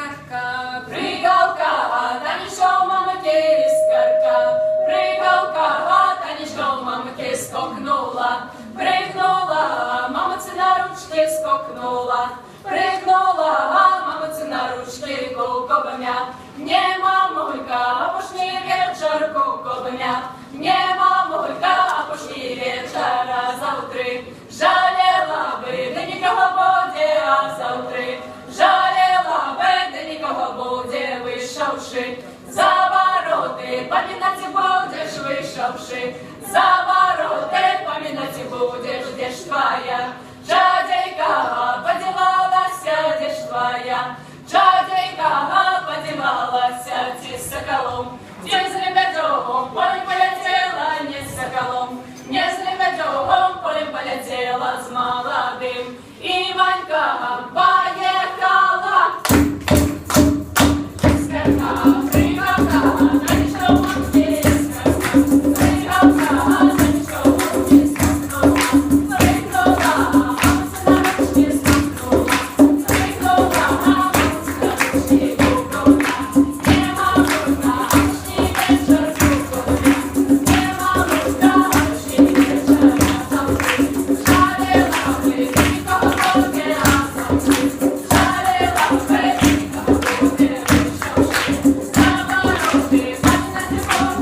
искорка, прыгалка, Таня шел мама ке искорка, прыгалка, Таня шел мама ке скокнула, прыгнула, мама на ручки скокнула, прыгнула, мама на ручки кукобня, не мамулька, пошли вечер кукобня, не мамулька, пошли вечера завтра, жалела бы, да никого боде, а завтра. душі, завороти, пам'ятати будеш вийшовши.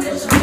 Christmas.